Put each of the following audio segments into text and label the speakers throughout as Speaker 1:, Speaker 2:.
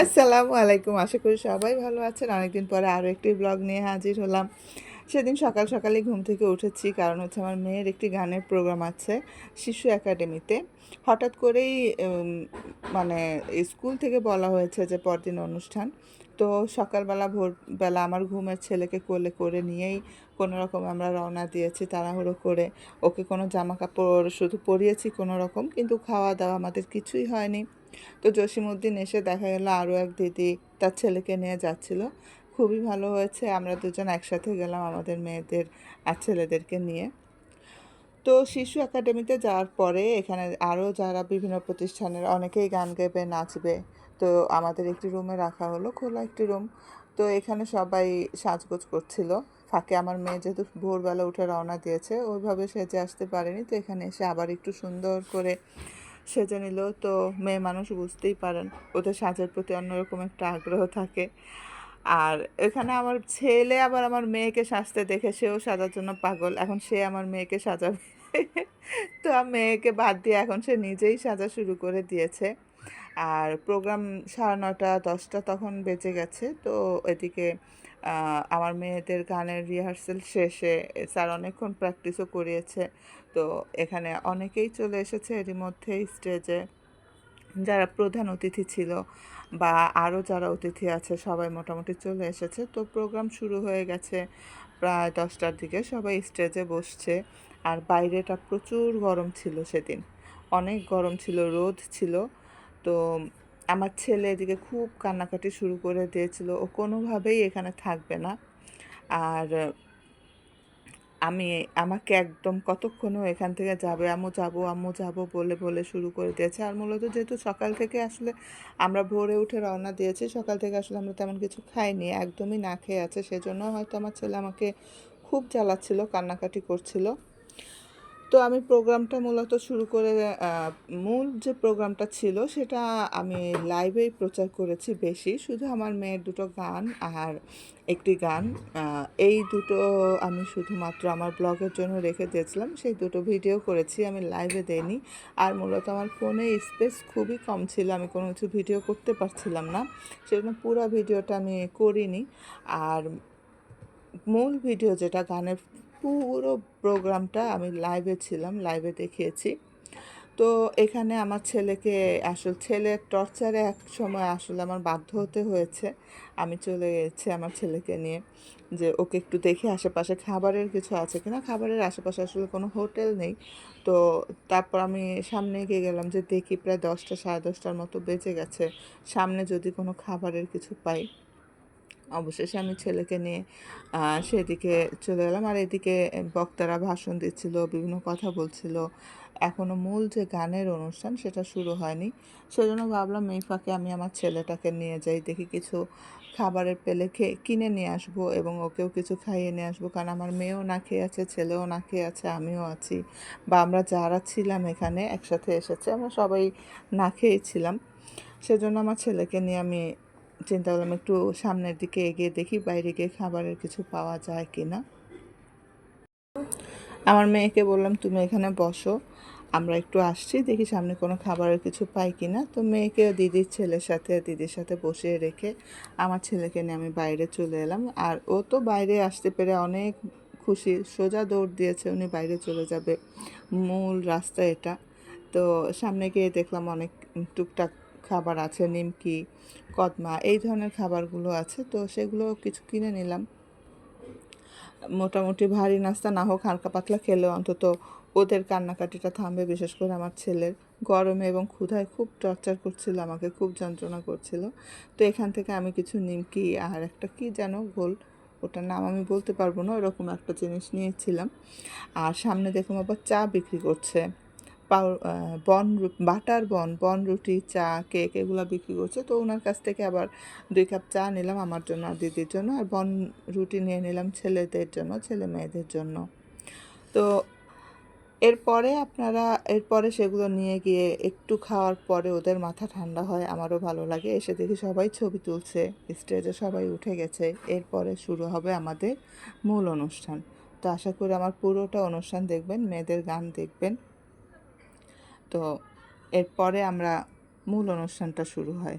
Speaker 1: আসসালামু আলাইকুম। আশা করি সবাই ভালো আছেন। অনেকদিন পরে আরও একটি ব্লগ নিয়ে হাজির হলাম। সেদিন সকাল সকালে ঘুম থেকে উঠেছি, কারণ হচ্ছে আমার মেয়ের একটি গানের প্রোগ্রাম আছে শিশু একাডেমিতে। হঠাৎ করেই মানে স্কুল থেকে বলা হয়েছে যে পরদিন অনুষ্ঠান। তো সকালবেলা, ভোরবেলা আমার ঘুমের ছেলেকে কোলে করে নিয়েই কোনো রকম আমরা রওনা দিয়েছি, তাড়াহুড়ো করে। ওকে কোনো জামা কাপড় শুধু পরিয়েছি কোনো রকম কিন্তু খাওয়া দাওয়া আমাদের কিছুই হয়নি। তো জসিমউদ্দিন এসে দেখা গেল আরও এক দিদি তার ছেলেকে নিয়ে যাচ্ছিল। খুবই ভালো হয়েছে, আমরা দুজন একসাথে গেলাম আমাদের মেয়েদের আর ছেলেদেরকে নিয়ে। তো শিশু একাডেমিতে যাওয়ার পরে এখানে আরও যারা বিভিন্ন প্রতিষ্ঠানের অনেকেই গান গাইবে, নাচবে, তো আমাদের একটি রুমে রাখা হলো, খোলা একটি রুম। তো এখানে সবাই সাজগোজ করছিল। ফাঁকে আমার মেয়ে যেহেতু ভোরবেলা উঠে রওনা দিয়েছে, ওইভাবে সেজে আসতে পারেনি, তো এখানে এসে আবার একটু সুন্দর করে সেজে নিল তো মেয়ে মানুষ বুঝতেই পারেন, ওদের সাজের প্রতি অন্যরকম একটা আগ্রহ থাকে। আর এখানে আমার ছেলে আবার আমার মেয়েকে সাজতে দেখে সেও সাজার জন্য পাগল। এখন সে আমার মেয়েকে সাজাবে। তো মেয়েকে বাদ দিয়ে এখন সে নিজেই সাজা শুরু করে দিয়েছে। আর প্রোগ্রাম সাড়ে নটা দশটা তখন বেজে গেছে। তো এদিকে আমার মেয়েদের গানের রিহার্সেল শেষে স্যার অনেকক্ষণ প্র্যাকটিসও করিয়েছে। তো এখানে অনেকেই চলে এসেছে এরই মধ্যে স্টেজে যারা প্রধান অতিথি ছিল বা আরও যারা অতিথি আছে, সবাই মোটামুটি চলে এসেছে। তো প্রোগ্রাম শুরু হয়ে গেছে প্রায় দশটার দিকে। সবাই স্টেজে বসছে। আর বাইরেটা প্রচুর গরম ছিল সেদিন। অনেক গরম ছিল, রোদ ছিল। তো আমার ছেলে এদিকে খুব কান্নাকাটি শুরু করে দিয়েছিল। ও কোনোভাবেই এখানে থাকবে না। আর আমি, আমাকে একদম কতক্ষণও এখান থেকে যাবে, আম্মু যাব আম্মু যাব বলে বলে শুরু করে দিয়েছে। আর মূলত যেহেতু সকাল থেকে আসলে আমরা ভোরে উঠে রওনা দিয়েছি, সকাল থেকে আসলে আমরা তেমন কিছু খাইনি, একদমই না খেয়ে আছে। সেজন্য হয়তো আমার ছেলে আমাকে খুব জ্বালাচ্ছিল, কান্নাকাটি করছিল। তো আমি প্রোগ্রামটা মূলত শুরু করে মূল যে প্রোগ্রামটা ছিল সেটা আমি লাইভেই প্রচার করেছি বেশি। শুধু আমার মেয়ের দুটো গান আর একটি গান এই দুটো আমি শুধুমাত্র আমার ব্লগের জন্য রেখে দিয়েছিলাম। সেই দুটো ভিডিও করেছি, আমি লাইভে দেইনি। আর মূলত আমার ফোনে স্পেস খুবই কম ছিল, আমি কোনো কিছু ভিডিও করতে পারছিলাম না। সেজন্য পুরো ভিডিওটা আমি করিনি। আর মূল ভিডিও যেটা, গানের পুরো প্রোগ্রামটা আমি লাইভে ছিলাম লাইভে দেখিয়েছি। তো এখানে আমার ছেলেকে আসল ছেলের টর্চারে এক সময় আসলে আমার বাধ্য হতে হয়েছে। আমি চলে গেছি আমার ছেলেকে নিয়ে যে ওকে একটু দেখে আশেপাশে খাবারের কিছু আছে কিনা। খাবারের আশেপাশে আসলে কোনো হোটেল নেই। তো তারপর আমি সামনে এগিয়ে গেলাম যে দেখি প্রায় দশটা, সাড়ে দশটার মতো বেজে গেছে। সামনে যদি কোনো খাবারের কিছু পাই। অবশেষে আমি ছেলেকে নিয়ে সেদিকে চলে গেলাম। আর এদিকে বক্তারা ভাষণ দিচ্ছিল, বিভিন্ন কথা বলছিল। এখনও মূল যে গানের অনুষ্ঠান সেটা শুরু হয়নি। সেজন্য ভাবলাম, এই ফাঁকে আমি আমার ছেলেটাকে নিয়ে যাই। দেখি কিছু খাবারের পেলে খেয়ে কিনে নিয়ে আসব এবং ওকেও কিছু খাইয়ে নিয়ে আসব। কারণ আমার মেয়েও না খেয়ে আছে, ছেলেও না খেয়ে আছে, আমিও আছি বা আমরা যারা ছিলাম এখানে একসাথে এসেছে, আমরা সবাই না খেয়েছিলাম সেজন্য আমার ছেলেকে নিয়ে আমি চিন্তা করলাম, একটু সামনের দিকে এগিয়ে দেখি বাইরে গিয়ে খাবারের কিছু পাওয়া যায় কি না। আমার মেয়েকে বললাম, তুমি এখানে বসো, আমরা একটু আসছি, দেখি সামনে কোনো খাবারের কিছু পাই কি না। তো মেয়েকে দিদির ছেলের সাথে, দিদির সাথে বসিয়ে রেখে আমার ছেলেকে নিয়ে আমি বাইরে চলে এলাম। আর ও তো বাইরে আসতে পেরে অনেক খুশি, সোজা দৌড় দিয়েছে, উনি বাইরে চলে যাবে। মূল রাস্তা এটা। তো সামনে গিয়ে দেখলাম অনেক টুকটাক খাবার আছে, নিমকি, কদমা, এই ধরনের খাবারগুলো আছে। তো সেগুলো কিছু কিনে নিলাম। মোটামুটি ভারী নাস্তা না হোক, হালকা পাতলা খেলেও অন্তত ওদের কান্নাকাটিটা থামবে, বিশেষ করে আমার ছেলের। গরমে এবং ক্ষুধায় খুব টর্চার করছিল, আমাকে খুব যন্ত্রণা করছিল। তো এখান থেকে আমি কিছু নিমকি আর একটা কি যেন গোল, ওটার নাম আমি বলতে পারব না, ওরকম একটা জিনিস নিয়েছিলাম। আর সামনে দেখুন আবার চা বিক্রি করছে। বন বাটার বন বন রুটি, চা, কেক এগুলো বিক্রি করছে। তো ওনার কাছ থেকে আবার দুই কাপ চা নিলাম আমার জন্য আর দিদির জন্য। আর বন রুটি নিয়ে নিলাম ছেলেদের জন্য, ছেলে মেয়েদের জন্য। তো এরপরে আপনারা, এরপরে সেগুলো নিয়ে গিয়ে একটু খাওয়ার পরে ওদের মাথা ঠান্ডা হয়, আমারও ভালো লাগে। এসে দেখি সবাই ছবি তুলছে, স্টেজে সবাই উঠে গেছে। এরপরে শুরু হবে আমাদের মূল অনুষ্ঠান। তো আশা করি আমার পুরোটা অনুষ্ঠান দেখবেন, মেয়েদের গান দেখবেন। তো এরপরে আমরা মূল অনুষ্ঠানটা শুরু হয়।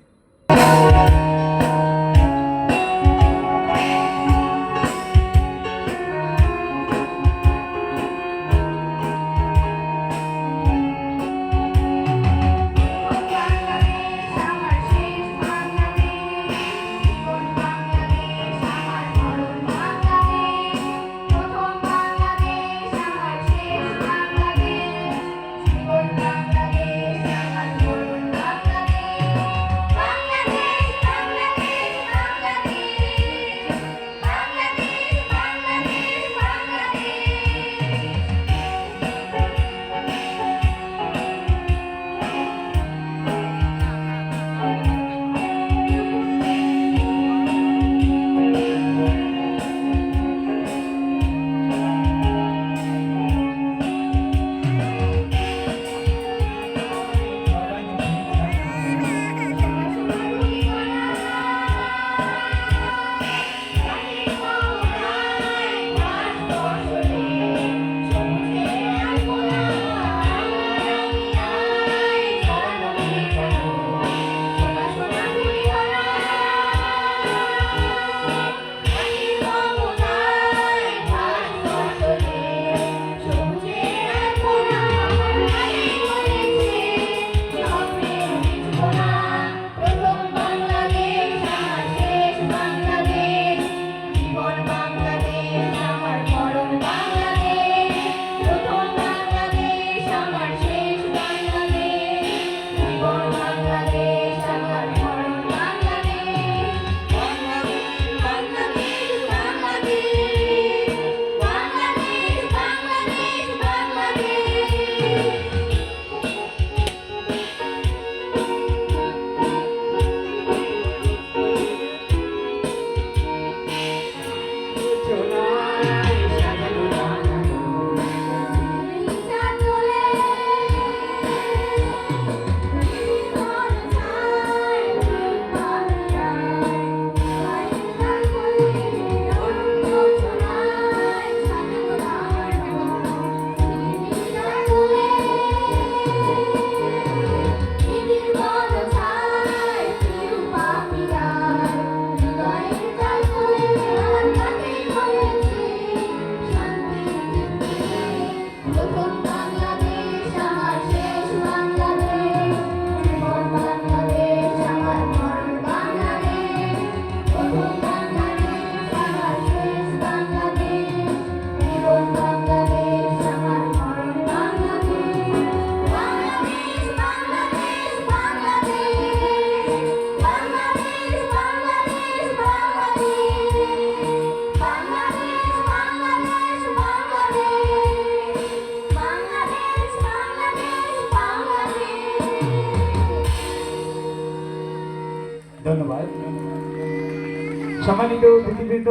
Speaker 2: সম্মানিত অতিথিবৃন্দ,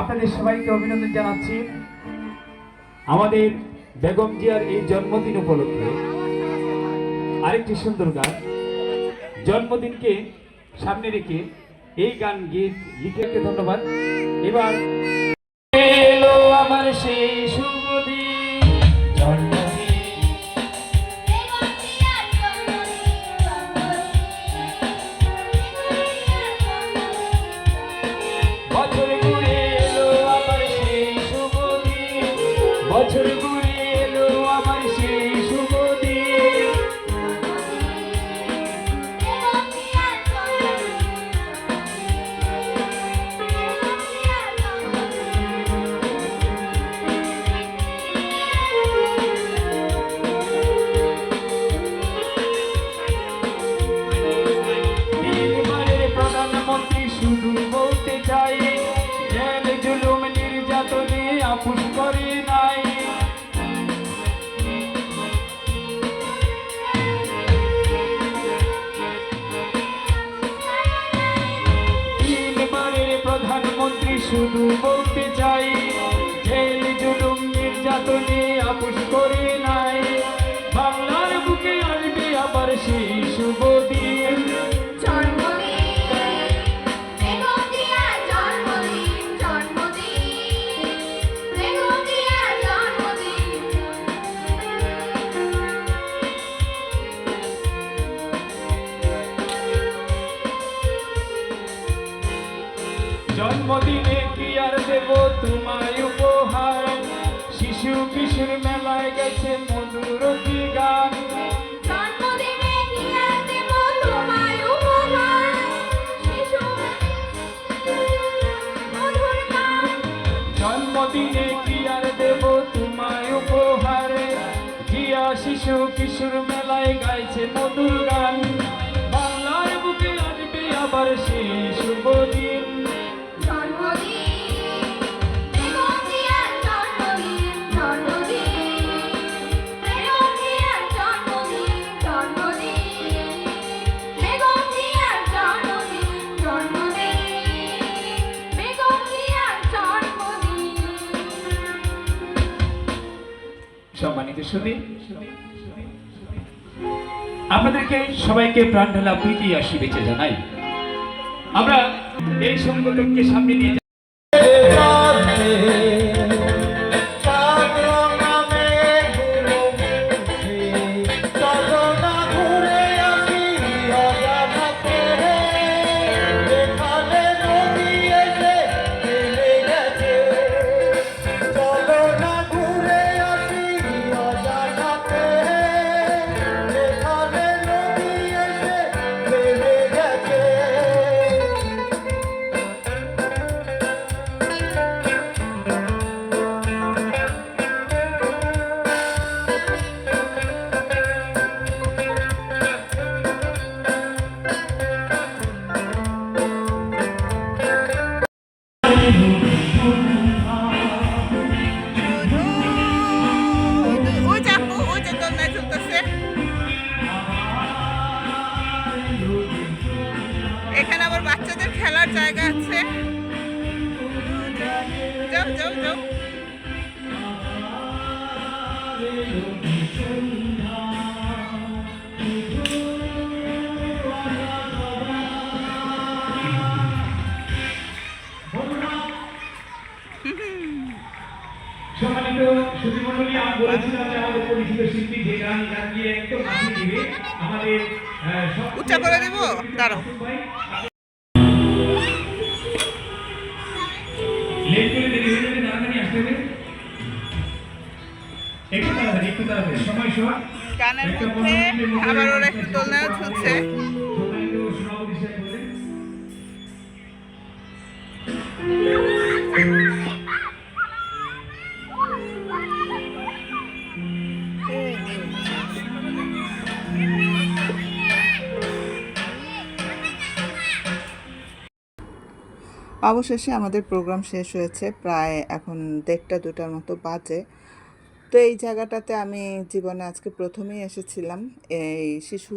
Speaker 2: আপনাদের সবাইকে অভিনন্দন জানাচ্ছি। আমাদের বেগম জিয়ার এই জন্মদিন উপলক্ষে আরেকটি সুন্দর গান। জন্মদিনকে সামনে রেখে এই গান গীত লিখে ধন্যবাদ। এবার আমার সেই Thank it. শিশু কিশোর মেলায় গেছে সুদী আপনাদেরকে সবাইকে প্রাণ ঢালা প্রীতি আসি বেঁচে জানাই। আমরা এই সংগঠনকে সামনে নিয়ে
Speaker 1: খেলার জায়গা আছে। যাও যাও যাও।
Speaker 2: সম্মানিত সুধীমণ্ডলী আমি বলেছিলাম যে আমাদের পরিচিত শিল্পী যে গান গান দিয়ে একদম আমাদের
Speaker 1: উচ্চা করে দেব? দাঁড়াও। মধ্যে আবার ওরা একটু অবশেষে আমাদের প্রোগ্রাম শেষ হয়েছে। প্রায় এখন দেড়টা দুটার মতো বাজে। তো এই জায়গাটাতে আমি জীবনে আজকে প্রথমেই এসেছিলাম। এই শিশু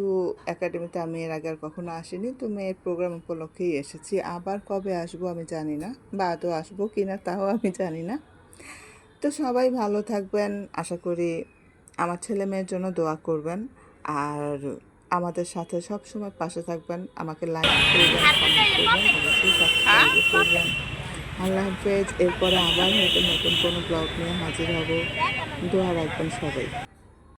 Speaker 1: একাডেমিতে আমি এর আগে আর কখনো আসিনি, তো মেয়ের প্রোগ্রাম উপলক্ষেই এসেছি। আবার কবে আসব আমি জানি না, বা আদৌ আসব কি না তাও আমি জানি না। তো সবাই ভালো থাকবেন, আশা করি আমার ছেলে মেয়ের জন্য দোয়া করবেন। আর আমাদের সাথে সব সময় পাশে থাকবেন, আমাকে লাইক করবেন আল্লাহ হাফেজ। এরপরে আবার হয়তো নতুন কোনো ব্লগ নিয়ে হাজির হব। দোয়া রাখবেন সবাই।